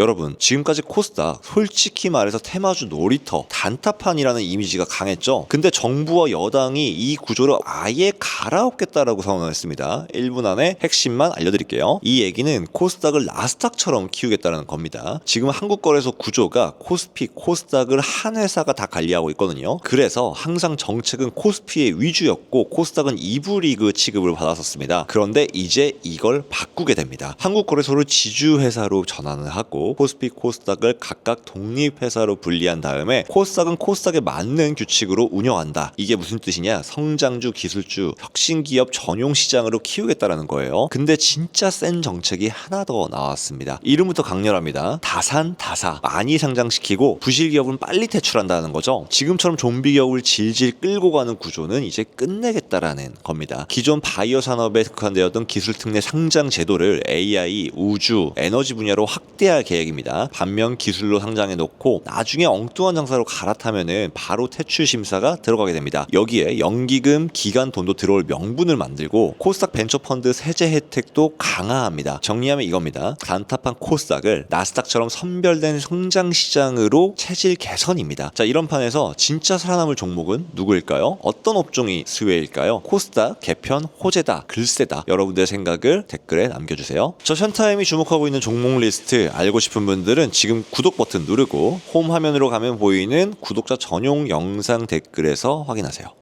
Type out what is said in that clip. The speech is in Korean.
여러분 지금까지 코스닥 솔직히 말해서 테마주 놀이터 단타판이라는 이미지가 강했죠. 근데 정부와 여당이 이 구조를 아예 갈아엎겠다라고 선언했습니다. 1분 안에 핵심만 알려드릴게요. 이 얘기는 코스닥을 나스닥처럼 키우겠다는 겁니다. 지금 한국 거래소 구조가 코스피, 코스닥을 한 회사가 다 관리하고 있거든요. 그래서 항상 정책은 코스피의 위주였고 코스닥은 2부 리그 취급을 받았었습니다. 그런데 이제 이걸 바꾸게 됩니다. 한국 거래소를 지주 회사로 전환을 하고 코스피, 코스닥을 각각 독립회사로 분리한 다음에 코스닥은 코스닥에 맞는 규칙으로 운영한다. 이게 무슨 뜻이냐? 성장주, 기술주, 혁신기업 전용 시장으로 키우겠다라는 거예요. 근데 진짜 센 정책이 하나 더 나왔습니다. 이름부터 강렬합니다. 다산, 다사. 많이 상장시키고 부실 기업은 빨리 퇴출한다는 거죠. 지금처럼 좀비 기업을 질질 끌고 가는 구조는 이제 끝내겠다라는 겁니다. 기존 바이오 산업에 특화되었던 기술 특례 상장 제도를 AI, 우주, 에너지 분야로 확대할 계획 입니다. 반면 기술로 상장해 놓고 나중에 엉뚱한 장사로 갈아타면은 바로 퇴출 심사가 들어가게 됩니다. 여기에 연기금, 기간 돈도 들어올 명분을 만들고 코스닥 벤처펀드 세제 혜택도 강화합니다. 정리하면 이겁니다. 단타판 코스닥을 나스닥처럼 선별된 성장 시장으로 체질 개선입니다. 자 이런 판에서 진짜 살아남을 종목은 누구일까요? 어떤 업종이 수혜일까요? 코스닥 개편 호재다 글쎄다 여러분들의 생각을 댓글에 남겨주세요. 저 션타임이 주목하고 있는 종목 리스트 알고 싶은 분들은 지금 구독 버튼 누르고 홈 화면으로 가면 보이는 구독자 전용 영상 댓글에서 확인하세요.